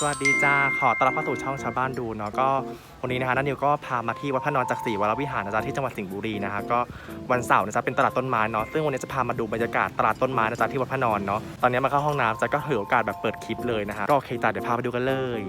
สวัสดีจ้า ขอต้อนรับเข้าสู่ช่องชาวบ้านดูเนาะ ก็วันนี้นะคะนันนิวก็พามาที่วัดพระนอนจักรีวรวิหารนะจ๊ะที่จังหวัดสิงห์บุรีนะคะก็วันเสาร์นะจ๊ะเป็นตลาดต้นไม้เนาะ ซึ่งวันนี้จะพามาดูบรรยากาศตลาดต้นไม้นะจ๊ะที่วัดพระนอนเนาะ ตอนนี้มาเข้าห้องน้ำจะก็ถือโอกาสแบบเปิดคลิปเลยนะคะก็โอเคจ้ะเดี๋ยวพาไปดูกันเลย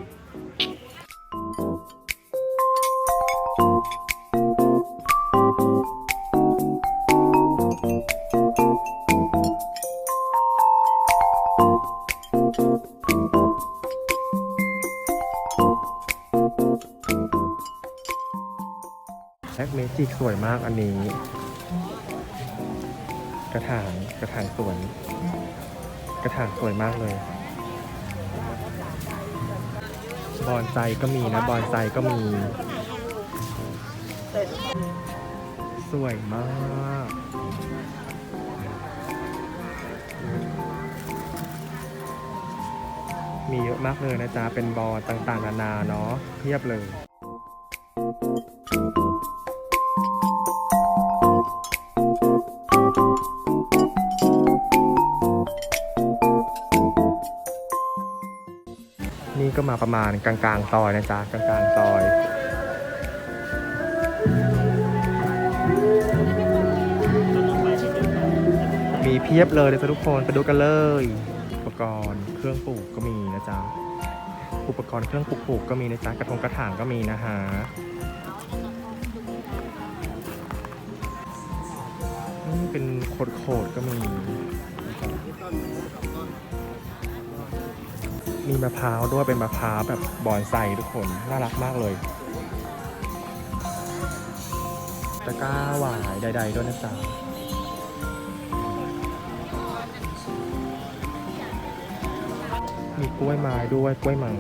แบ็กเมจิกสวยมากอันนี้ กระถางกระถางสวยกระถางสวยมากเลยบอนไซก็มีนะบอนไซก็มี สวยมาก มีเยอะมากเลยนะจ๊ะ เป็นบอลต่างๆ นานาเนาะเพียบเลย นี่ก็มาประมาณกลางๆซอยนะจ๊ะกลางๆซอยมีเพียบเลยเลยจ้ะทุกคนไปดูกันเลย อุปกรณ์เครื่องปลูกก็มีนะจ๊ะอุปกรณ์เครื่องปลูกปลูกก็มีนะจ๊ะกระทงกระถางก็มีนะฮะนี่เป็นโคดโคดก็มี มีมะพร้าวด้วยเป็นมะพร้าวแบบบอนไซทุกคน น่ารักมากเลยตะกร้าหวายใดๆด้วยนะจ๊ะมีกล้วยไม้ด้วยกล้วยไม้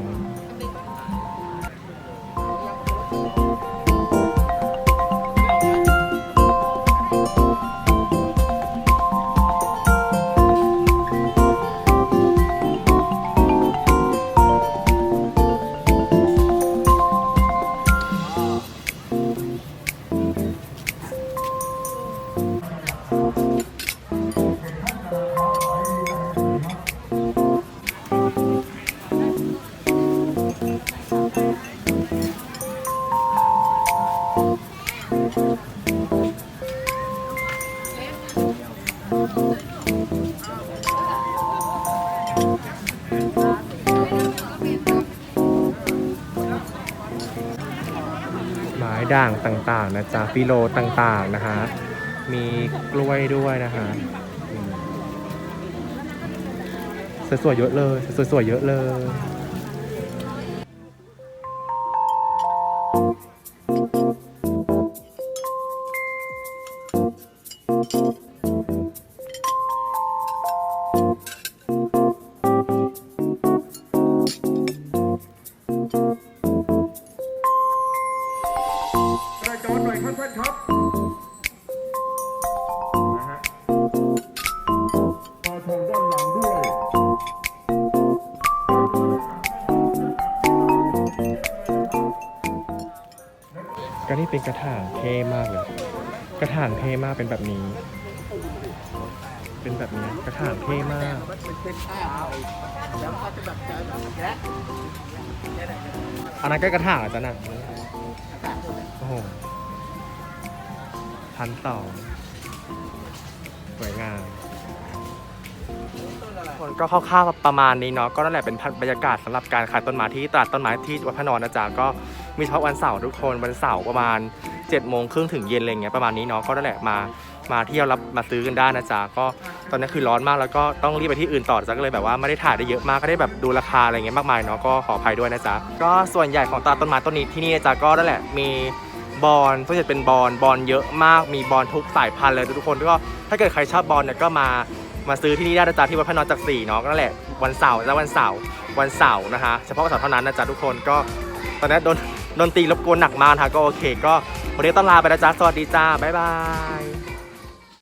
ด่างต่างๆนะจ๊ะฟิโลต่างๆนะคะ มีกล้วยด้วยนะคะสวยๆเยอะเลยสวยๆเยอะเลย มาทางด้านหลังด้วย ก็นี่เป็นกระถางเท่มากเลย กระถางเท่มากเป็นแบบนี้ เป็นแบบนี้กระถางเท่มากอันนั้นก็กระถางอะจ๊ะน่ะโอ้โหพันสองสวยงาม คนก็คร่าวๆประมาณนี้เนาะก็นั่นแหละเป็นบรรยากาศสำหรับการขายต้นไม้ที่ตลาดต้นไม้ที่วัดพระนอนนะจ๊ะก็มีเฉพาะวันเสาร์ทุกคนวันเสาร์ประมาณ7จ็ดโมงครึ่งถึงเย็นอะไรเงี้ยประมาณนี้เนาะก็นั่นแหละมามาเที่ยวรับมาซื้อกันได้นะจ๊ะก็ตอนนี้คือร้อนมากแล้วก็ต้องรีบไปที่อื่นต่อจ๊ะก็เลยแบบว่าไม่ได้ถ่ายได้เยอะมากก็ได้แบบดูราคาอะไรเงี้ยมากมายเนาะก็ขออภัยด้วยนะจ๊ะก็ส่วนใหญ่ของตลาดต้นไม้ต้นนี้ที่นี่นะจ๊ะก็นั่นแหละมีบอลส่วนใหญ่เป็นบอลบอลเยอะมากมีบอลทุกสายพันธุ์เลยทุกคนก็ถ้าเกิดใครชอบบอลเนี่ยก็มา มาซื้อที่นี่ได้นะจ๊ะที่วัดพระนอนจักสี่เนาะก็นั่นแหละวันเสาร์และวันเสาร์วันเสาร์นะคะ เฉพาะวันเสาร์เท่านั้นนะจ๊ะทุกคนก็ตอนนี้โดนโดนตีรบกวนหนักมากนะคะก็โอเค ก็วันนี้ต้องลาไปนะจ๊ะสวัสดีจ้าบ๊ายบาย